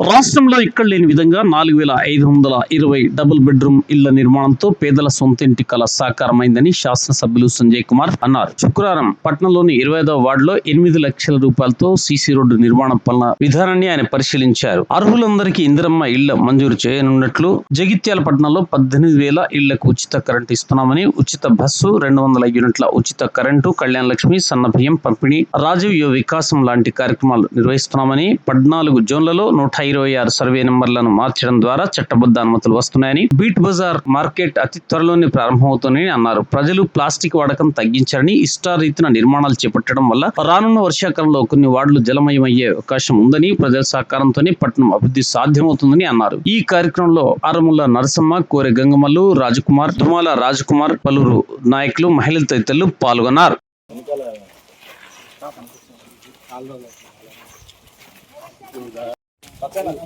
రాష్ట్రంలో ఇక్కడ లేని విధంగా నాలుగు వేల ఐదు వందల ఇరవై డబుల్ బెడ్రూమ్ ఇళ్ళ నిర్మాణంతో పేదల సొంతింటి కల సాకారమైందని శాసనసభ్యులు సంజయ్ కుమార్ అన్నారు. శుక్రవారం పట్నంలోని ఇరవై ఐదవ వార్డులో ఎనిమిది లక్షల రూపాయలతో సీసీ రోడ్డు నిర్మాణం పనుల విధానాన్ని ఆయన పరిశీలించారు. అర్హులందరికీ ఇందిరమ్మ ఇళ్ళ మంజూరు చేయనున్నట్లు జగిత్యాల పట్టణంలో పద్దెనిమిది వేల ఇళ్ళకు ఉచిత కరెంటు ఇస్తున్నామని ఉచిత బస్సు రెండు వందల యూనిట్ల ఉచిత కరెంటు కళ్యాణ లక్ష్మి సన్న పంపిణీ రాజీవ్ యువ వికాసం లాంటి కార్యక్రమాలు నిర్వహిస్తున్నామని పద్నాలుగు జోన్లలో నూట ఇరవై ఆరు సర్వే నెంబర్లను మార్చడం ద్వారా చట్టబద్ధ అనుమతులు వస్తున్నాయని బీట్ బజార్ మార్కెట్ అతి త్వరలోనే ప్రారంభమవుతుందని అన్నారు. ప్రజలు ప్లాస్టిక్ వాడకం తగ్గించారని ఇష్టారీతిన నిర్మాణాలు చేపట్టడం వల్ల రానున్న వర్షాకాలంలో కొన్ని వార్డులు జలమయమయ్యే అవకాశం ఉందని ప్రజల సహకారంతోనే పట్టణం అభివృద్ధి సాధ్యమవుతుందని అన్నారు. ఈ కార్యక్రమంలో ఆరముల నరసమ్మ కోరె గంగమల్లు రాజకుమార్ దుమాల రాజకుమార్ పలువురు నాయకులు మహిళలు తదితరులు పాల్గొన్నారు. పదహారు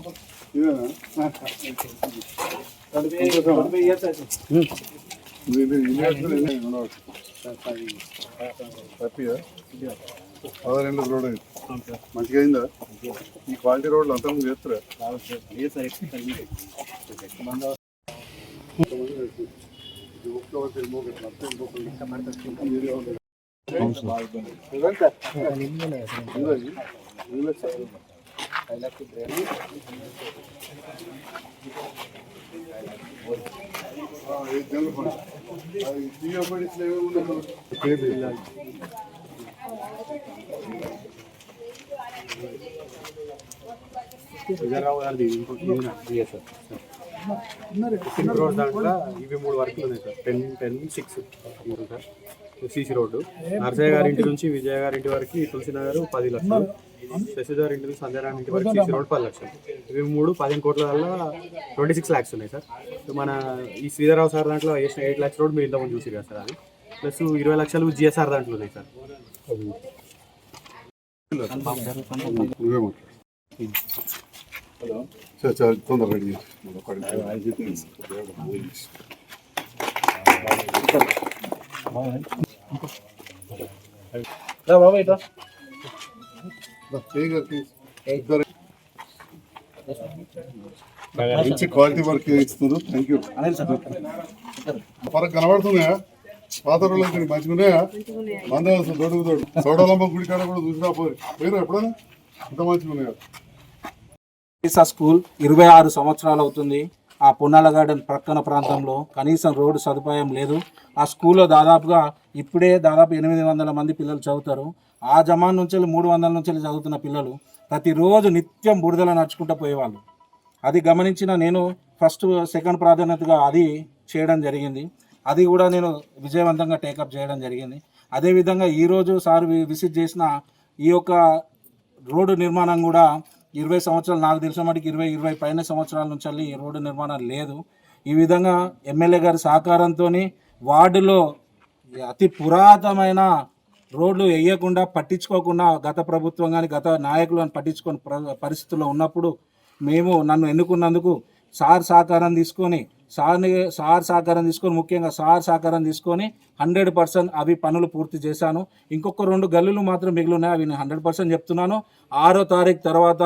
రోడ్ అయింది మంచిగా అయిందా ఈ క్వాలిటీ రోడ్లు అంతా ముందు చేస్తారా సింగ్ రోడ్ దాంట్లో ఇవి మూడు వర్కులు ఉన్నాయి సార్ టెన్ టెన్ సిక్స్ మూడు సార్ సీసీ రోడ్డు. నర్సయ్య గారి ఇంటి నుంచి విజయ గారి ఇంటి వరకు తులసినగర్ పది లక్షలు. శశిధర్ ఇంటి నుంచి సంధ్యారాయణ ఇంటి వరకు సీసీ రోడ్ పది లక్షలు. ఇవి మూడు పదిహేను కోట్ల వల్ల ట్వంటీ సిక్స్ ల్యాక్స్ ఉన్నాయి సార్. మన ఈ శ్రీధరరావు సార్ దాంట్లో వేసిన ఎయిట్ ల్యాక్స్ రోడ్ మీరు ఇంతకుముందు చూసి కదా సార్ అది. ప్లస్ ఇరవై లక్షలు జిఎస్ఆర్ దాంట్లో ఉన్నాయి సార్. తొందరగా రెడీ మంచి క్వాలిటీ వర్క్ ఇస్తున్నారు థ్యాంక్ యూ ఫరక్ కనబడుతున్నాయా? పాత రోజులు మంచిగా ఉన్నాయా మంద దొడుగు దొడు గుడి కాడ కూడా చూసినా పోయి. పోయినా ఎప్పుడైనా? ఇంత మంచిగా ఉన్నాయా ఈసా స్కూల్ ఇరవై ఆరు సంవత్సరాలు అవుతుంది. ఆ పొన్నాల గార్డెన్ ప్రక్కన ప్రాంతంలో కనీసం రోడ్డు సదుపాయం లేదు. ఆ స్కూల్లో దాదాపుగా ఇప్పుడే దాదాపు ఎనిమిది వందల మంది పిల్లలు చదువుతారు. ఆ జమాన్ నుంచి మూడు వందల నుంచి చదువుతున్న పిల్లలు ప్రతిరోజు నిత్యం బురదలో నడుచుకుంటూ పోయేవాళ్ళు. అది గమనించిన నేను ఫస్ట్ సెకండ్ ప్రాధాన్యతగా అది చేయడం జరిగింది. అది కూడా నేను విజయవంతంగా టేకప్ చేయడం జరిగింది. అదేవిధంగా ఈరోజు సార్ విసిట్ చేసిన ఈ యొక్క రోడ్డు నిర్మాణం కూడా ఇరవై సంవత్సరాలు నాకు తెలిసిన మటుకు ఇరవై ఇరవై పైన సంవత్సరాల నుంచి ఈ రోడ్డు నిర్మాణం లేదు. ఈ విధంగా ఎమ్మెల్యే గారి సహకారంతో వార్డులో అతి పురాతనమైన రోడ్లు వేయకుండా పట్టించుకోకుండా గత ప్రభుత్వం కానీ గత నాయకులు అని పట్టించుకొని ప్ర- పరిస్థితుల్లో ఉన్నప్పుడు మేము నన్ను ఎన్నుకున్నందుకు సార్ సహకారం తీసుకొని సార్ని సార్ సహకారం తీసుకొని ముఖ్యంగా సార్ సహకారం తీసుకొని హండ్రెడ్ పర్సెంట్ అవి పనులు పూర్తి చేశాను. ఇంకొక రెండు గల్లులు మాత్రం మిగిలి ఉన్నాయి అవి నేను హండ్రెడ్ పర్సెంట్ చెప్తున్నాను. ఆరో తారీఖు తర్వాత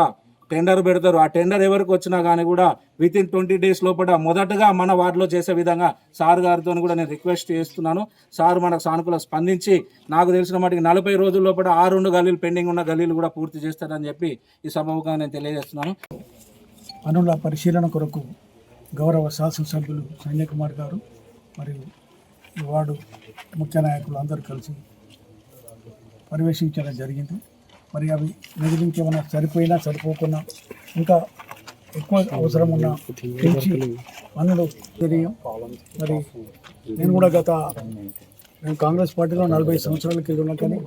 టెండర్ పెడతారు. ఆ టెండర్ ఎవరికి వచ్చినా కానీ కూడా విత్ ఇన్ ట్వంటీ డేస్ లోపల మొదటగా మన వార్డులో చేసే విధంగా సార్ గారితో కూడా నేను రిక్వెస్ట్ చేస్తున్నాను. సార్ మనకు సానుకూల స్పందించి నాకు తెలిసిన మటుకు నలభై రోజుల లోపల ఆ రెండు గల్లీలు పెండింగ్ ఉన్న గల్లీలు కూడా పూర్తి చేస్తారని చెప్పి ఈ సభముగా నేను తెలియజేస్తున్నాను. పనుల పరిశీలన కొరకు గౌరవ శాసనసభ్యులు సంజయ్ కుమార్ గారు మరియు ఈ వార్డు ముఖ్య నాయకులు అందరూ కలిసి పర్యవేక్షించడం జరిగింది. మరి అవి నిధులించేమన్నా సరిపోయినా సరిపోకున్నా ఇంకా ఎక్కువ అవసరం ఉన్న పెంచి పనులు తెలియం మరి నేను కూడా గత నేను కాంగ్రెస్ పార్టీలో నలభై సంవత్సరాల కింద ఉన్నా కానీ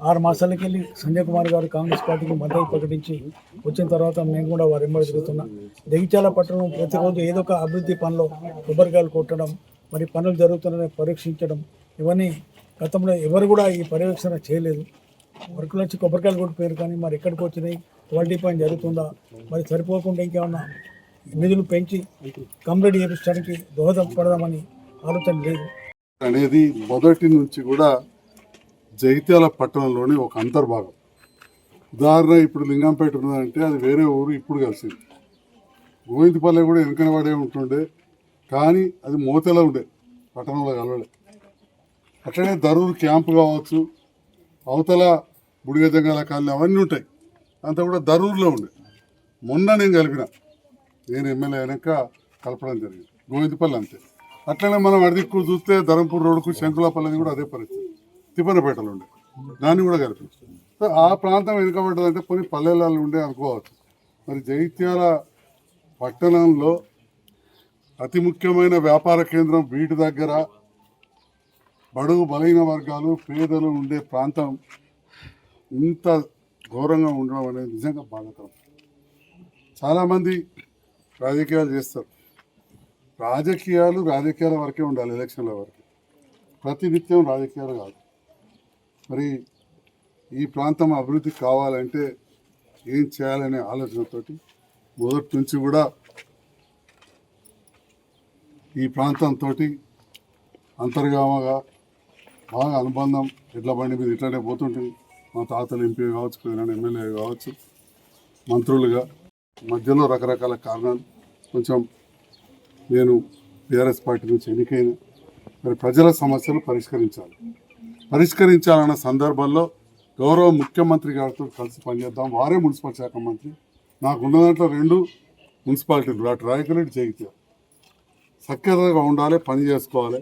ఆరు మాసాలకి వెళ్ళి సంజయ్ కుమార్ గారు కాంగ్రెస్ పార్టీకి మద్దతు ప్రకటించి వచ్చిన తర్వాత మేము కూడా వారి ఎంబడి జరుగుతున్నాం దగిచాల పట్టణం ప్రతిరోజు ఏదో ఒక అభివృద్ధి పనిలో కొబ్బరికాయలు కొట్టడం మరి పనులు జరుగుతున్నాయని పరీక్షించడం ఇవన్నీ గతంలో ఎవరు కూడా ఈ పర్యవేక్షణ చేయలేదు. వర్కులు వచ్చి కొబ్బరికాయలు కొట్టిపోయారు కానీ మరి ఎక్కడికి వచ్చినాయి? క్వాలిటీ పని జరుగుతుందా? మరి సరిపోకుండా ఇంకేమన్నా నిధులు పెంచి కంప్లీట్ చేయించడానికి దోహదపడదామని ఆలోచన లేదు. అనేది మొదటి నుంచి కూడా జగిత్యాల పట్టణంలోని ఒక అంతర్భాగం. ఉదాహరణ ఇప్పుడు లింగంపేట ఉన్నదంటే అది వేరే ఊరు ఇప్పుడు కలిసింది. గోవిందపల్లె కూడా వెనుకన ఉంటుండే కానీ అది మోతెలా ఉండే పట్టణంలో కలవలే. అట్లనే దరూరు క్యాంప్ కావచ్చు అవతల బుడిగజంగాల కాలనీ అవన్నీ ఉంటాయి. అంతా కూడా దరూరులో ఉండే. మొన్న నేను కలిపిన నేను ఎమ్మెల్యే అయినాక కలపడం జరిగింది. గోవిందపల్లి అంతే. అట్లనే మనం అడిదిక్కు చూస్తే ధరంపూర్ రోడ్డుకు శంకులాపల్లి కూడా అదే పరిస్థితి. తిప్పనపేటలో ఉండే దాన్ని కూడా కలిపి సో ఆ ప్రాంతం వెనుకబడ్డదంటే కొన్ని పల్లెలలో ఉండే అనుకోవచ్చు. మరి జైత్యాల పట్టణంలో అతి ముఖ్యమైన వ్యాపార కేంద్రం వీటి దగ్గర బడుగు బలైన వర్గాలు పేదలు ఉండే ప్రాంతం ఇంత ఘోరంగా ఉండడం అనేది నిజంగా బాధాకరం. చాలామంది రాజకీయాలు చేస్తారు. రాజకీయాలు రాజకీయాల వరకే ఉండాలి ఎలక్షన్ల వరకు. ప్రతినిత్యం రాజకీయాలు కాదు. మరి ఈ ప్రాంతం అభివృద్ధి కావాలంటే ఏం చేయాలనే ఆలోచనతోటి మొదటి నుంచి కూడా ఈ ప్రాంతంతో అంతర్గామగా బాగా అనుబంధం ఎడ్ల బండి మీద ఇట్లానే పోతుంటుంది మా తాతలు ఎంపీ కావచ్చు పెద్ద ఎమ్మెల్యే కావచ్చు మంత్రులుగా మధ్యలో రకరకాల కారణాలు కొంచెం నేను బీఆర్ఎస్ పార్టీ నుంచి ఎన్నికైన మరి ప్రజల సమస్యలు పరిష్కరించాలి. పరిష్కరించాలన్న సందర్భంలో గౌరవ ముఖ్యమంత్రి గారితో కలిసి పనిచేద్దాం. వారే మున్సిపల్ శాఖ మంత్రి. నాకున్న దాంట్లో రెండు మున్సిపాలిటీలు అటు రాయకరెడ్డి జగిత్యాల. సఖ్యతగా ఉండాలి పని చేసుకోవాలి.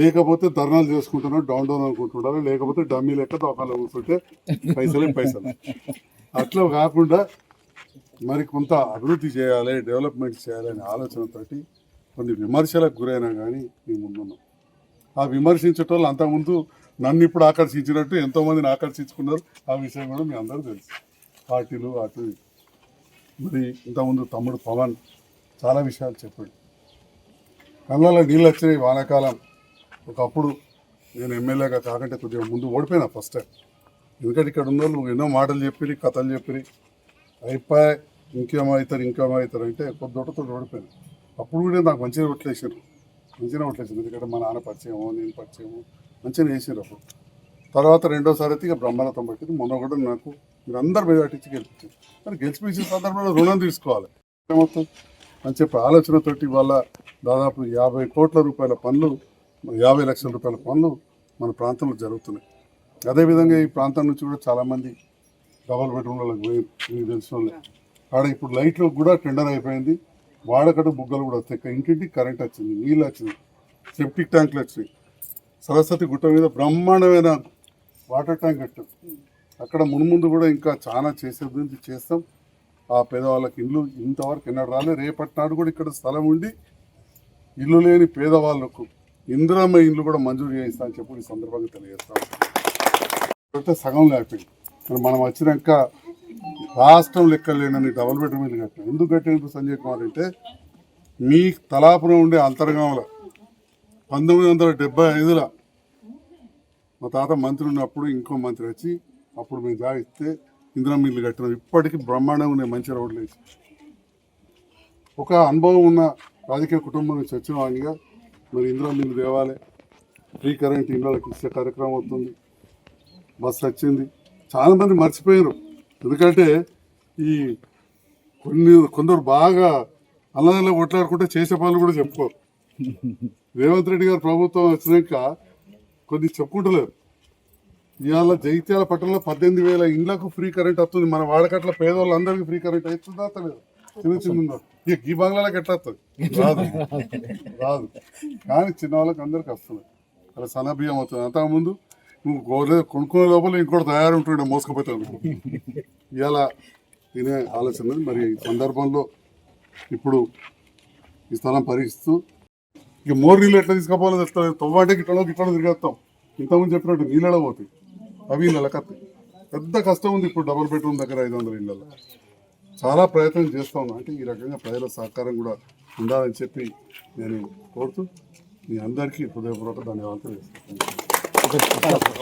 లేకపోతే ధర్నాలు చేసుకుంటున్నారు డౌన్ డౌన్ అనుకుంటుండాలి. లేకపోతే డమ్మీ లెక్క దోకాలు కూర్చుంటే పైసలే పైసలు. అట్లా కాకుండా మరి కొంత అభివృద్ధి చేయాలి డెవలప్మెంట్ చేయాలి అనే ఆలోచనతోటి కొన్ని విమర్శలకు గురైనా కానీ మేము ముందున్నాం. ఆ విమర్శించటం వాళ్ళు అంతకుముందు నన్ను ఇప్పుడు ఆకర్షించినట్టు ఎంతోమందిని ఆకర్షించుకున్నారు. ఆ విషయం కూడా మీ అందరూ తెలుసు. పార్టీలు అటు మరి ఇంతకుముందు తమ్ముడు పవన్ చాలా విషయాలు చెప్పాడు. కళ్ళలో నీళ్ళు వచ్చినాయి వానాకాలం. ఒకప్పుడు నేను ఎమ్మెల్యేగా కాకంటే కొద్దిగా ముందు ఓడిపోయినా ఫస్ట్ టైం. ఎందుకంటే ఇక్కడ ఉన్న వాళ్ళు ఎన్నో మాటలు చెప్పిరి కథలు చెప్పిరి. అయిపోయి ఇంకేమవుతారు ఇంకేమవుతారు అంటే కొద్ది దొడ్డతో ఓడిపోయాను. అప్పుడు కూడా నాకు మంచిగా ఓట్లేసారు మంచిగా ఉంటుంది ఎందుకంటే మా నాన్న పరిచయము నేను పరిచయము మంచిగా వేసారు అప్పుడు. తర్వాత రెండోసారి అయితే ఇక బ్రహ్మరథం పట్టింది. మొన్న కూడా నాకు మీరు అందరు మెజార్టీ ఇచ్చి గెలిపించారు. కానీ గెలిపించిన సందర్భంలో రుణం తీసుకోవాలి. మొత్తం అని చెప్పి ఆలోచనతోటి వాళ్ళ దాదాపు యాభై కోట్ల రూపాయల పనులు యాభై లక్షల రూపాయల పనులు మన ప్రాంతంలో జరుగుతున్నాయి. అదేవిధంగా ఈ ప్రాంతం నుంచి కూడా చాలామంది డబల్ బెడ్రూమ్లకు పోయి మీకు తెలిసిన వాళ్ళే. ఆడ ఇప్పుడు లైట్లు కూడా టెండర్ అయిపోయింది. వాడకట్టు బుగ్గలు కూడా వస్తాయి. ఇక్కడ ఇంటింటికి కరెంట్ వచ్చింది నీళ్ళు వచ్చింది సెప్టిక్ ట్యాంకులు వచ్చినాయి. సరస్వతి గుట్ట మీద బ్రహ్మాండమైన వాటర్ ట్యాంక్ కట్టాం. అక్కడ మున్ముందు కూడా ఇంకా చాలా చేసే గురించి చేస్తాం. ఆ పేదవాళ్ళకి ఇల్లు ఇంతవరకు ఎన్నడూ రాలే. రేపటి నాడు కూడా ఇక్కడ స్థలం ఉండి ఇల్లు లేని పేదవాళ్ళకు ఇందిరమ్మ ఇల్లు కూడా మంజూరు చేయిస్తా అని చెప్పి ఈ సందర్భంగా తెలియజేస్తాం అయితే సగం లేకపోయింది. మనం వచ్చినాక రాష్ట్రం లెక్కలేనని డబుల్ బెడ్రూమ్ ఇల్లు కట్టిన. ఎందుకు కట్టినప్పుడు సంజయ్ కుమార్ అంటే మీ తలాపురం ఉండే అంతర్గంలో పంతొమ్మిది వందల డెబ్బై ఐదులో మా తాత మంత్రి ఉన్నప్పుడు ఇంకో మంత్రి వచ్చి అప్పుడు మేము జాగిస్తే ఇందిరా మిల్లు కట్టినాం. ఇప్పటికీ బ్రహ్మాండంగా ఉన్నాయి మంచి రోడ్లు వేసి. ఒక అనుభవం ఉన్న రాజకీయ కుటుంబం నుంచి వచ్చిన వాడిగా మరి ఇందిరా మిల్లు తేవాలి. ఫ్రీ కరెంట్ ఇళ్ళకి ఇచ్చే కార్యక్రమం అవుతుంది. బస్సు వచ్చింది. చాలా మంది మర్చిపోయారు ఎందుకంటే ఈ కొన్ని కొందరు బాగా అల్లదల్లా కొట్లాడుకుంటే చేసే పనులు కూడా చెప్పుకోరు. రేవంత్ రెడ్డి గారు ప్రభుత్వం వచ్చినాక కొన్ని చెప్పుకుంటలేరు. ఇవాళ జైత్యాల పట్టణంలో పద్దెనిమిది వేల ఇండ్లకు ఫ్రీ కరెంట్ వస్తుంది. మన వాడకట్ల పేదవాళ్ళందరికీ ఫ్రీ కరెంట్ అవుతుందా తెలియదు చిన్న చిన్న ఇక ఈ బంగ్లాలకు ఎట్లా వస్తుంది? రాదు. రాదు. కానీ చిన్న వాళ్ళకి అందరికి వస్తుంది. అలా సన్న బియ్యం అవుతుంది అంతకుముందు నువ్వు గోరే కొనుక్కునే లోపల ఇంకోటి తయారు ఉంటుండే మోసుకుపోతాను ఇలా తినే ఆలోచన మరి ఈ సందర్భంలో ఇప్పుడు ఈ స్థలం పరీక్షిస్తూ ఇక మోర్ నీళ్ళు ఎట్లా తీసుకుపోవాలో తెలుస్తుంది తవ్వంటే గిట్టలో గిట్టలో తిరిగేస్తాం. ఇంతకుముందు చెప్పినట్టు నీళ్ళలో పోతాయి. అవి నెలకత్తాయి పెద్ద కష్టం ఉంది ఇప్పుడు డబుల్ బెడ్రూమ్ దగ్గర ఐదు వందల ఇళ్ళలో చాలా ప్రయత్నం చేస్తా. ఉన్నా అంటే ఈ రకంగా ప్రజల సహకారం కూడా ఉండాలని చెప్పి నేను కోరుతూ మీ అందరికీ హృదయపూర్వక ధన్యవాదాలు 对是蛋